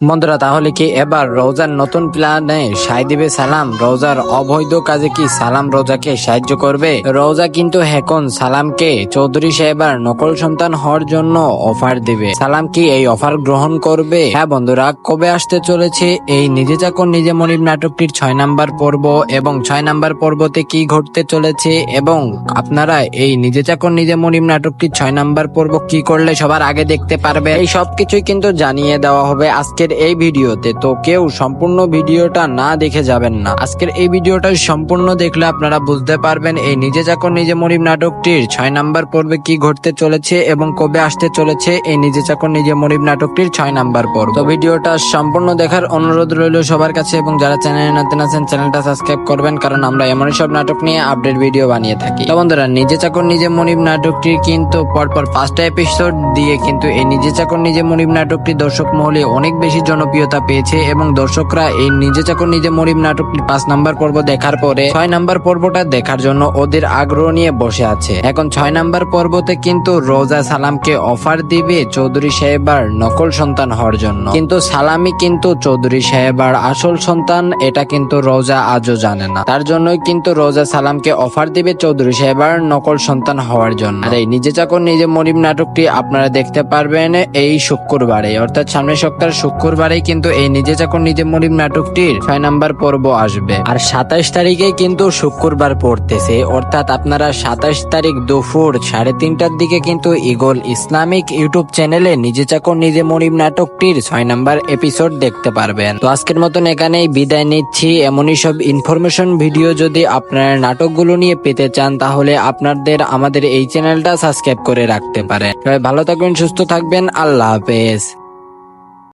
বন্ধুরা, তাহলে কি এবার রোজার নতুন প্ল্যানে সাই দিবে সালাম? রোজার অবৈধ কাজে কি সালাম রোজাকে সাহায্য করবে? রোজা কিন্তু এখন সালামকে চৌধুরী সাহেবার নকল সন্তান হওয়ার জন্য অফার দিবে। সালাম কি এই অফার গ্রহণ করবে? হ্যাঁ বন্ধুরা, কবে আসতে চলেছে এই নিজে চাকর, নিজে মনিব নাটকটির ছয় নাম্বার পর্ব এবং ছয় নাম্বার পর্বতে কি ঘটতে চলেছে এবং আপনারা এই নিজে চাকর, নিজে মনিব নাটকটির ছয় নাম্বার পর্ব কি করলে সবার আগে দেখতে পারবে? এই সবকিছুই কিন্তু জানিয়ে দেওয়া হবে আজকের এই ভিডিওতে তো কেউ সম্পূর্ণ ভিডিওটা না দেখে যাবেন না। আজকের এই ভিডিওটা সম্পূর্ণ দেখলে আপনারা বুঝতে পারবেন এই নিজে চাকর নিজে মনিব নাটকটির ছয় নাম্বার পর্বে কি ঘটতে চলেছে এবং কবে আসতে চলেছে এই নিজে চাকর নিজে মনিব নাটকটির ছয় নাম্বার পর্ব। তো ভিডিওটা সম্পূর্ণ দেখার অনুরোধ রইল সবার কাছে এবং যারা চ্যানেলে নতুন আছেন, চ্যানেলটা সাবস্ক্রাইব করবেন কারণ আমরা এমন সব নাটক নিয়ে আপডেট ভিডিও বানিয়ে থাকি। তো বন্ধুরা, নিজে চাকর নিজে মনিব নাটকটি কিন্তু পরপর পাঁচটা এপিসোড দিয়ে কিন্তু এই নিজে চাকর নিজে মনিব নাটকটি দর্শক মহলে অনেক বেশি জনপ্রিয়তা পেয়েছে এবং দর্শকরা এই নিজে চাকর, নিজে মনিব নাটকটির পাঁচ নাম্বার পর্ব দেখার পরে ছয় নাম্বার পর্বটা দেখার জন্য ওদের আগ্রহ নিয়ে বসে আছে। এখন ছয় নাম্বার পর্বতে কিন্তু রোজা সালামকে অফার দিবে চৌধুরী সাহেবার নকল সন্তান হওয়ার জন্য। কিন্তু সালামি কিন্তু চৌধুরী সাহেবার আসল সন্তান, এটা কিন্তু রোজা আজও জানে না। তার জন্যই কিন্তু রোজা সালামকে অফার দিবে চৌধুরী সাহেবার নকল সন্তান হওয়ার জন্য। আর এই নিজে চাকর, নিজে মরিম নাটকটি আপনারা দেখতে পারবেন এই শুক্রবারে। অর্থাৎ সামনের সপ্তাহের শুক্রবারেই কিন্তু এই নিজে চাকর নিজে মরিম নাটকটির ছয় নাম্বার পর্ব আসবে। আর সাতাশ তারিখে কিন্তু শুক্রবার পড়তেছে। অর্থাৎ আপনারা সাতাশ তারিখ দুপুর সাড়ে তিনটার দিকে কিন্তু ইগল ইসলামিক ইউটিউব চ্যানেলে নিজে চাকর নিজে মরিম নাটকটির ছয় নাম্বার এপিসোড দেখতে পারবেন। তো আজকের মতন এখানেই বিদায় নিচ্ছি। এমনই সব ইনফরমেশন ভিডিও যদি আপনারা নাটকগুলো নিয়ে পেতে চান, তাহলে আপনাদের আমাদের এই চ্যানেলটা সাবস্ক্রাইব করে রাখতে পারেন। সবাই ভালো থাকবেন, সুস্থ থাকবেন। আল্লাহ হাফেজ।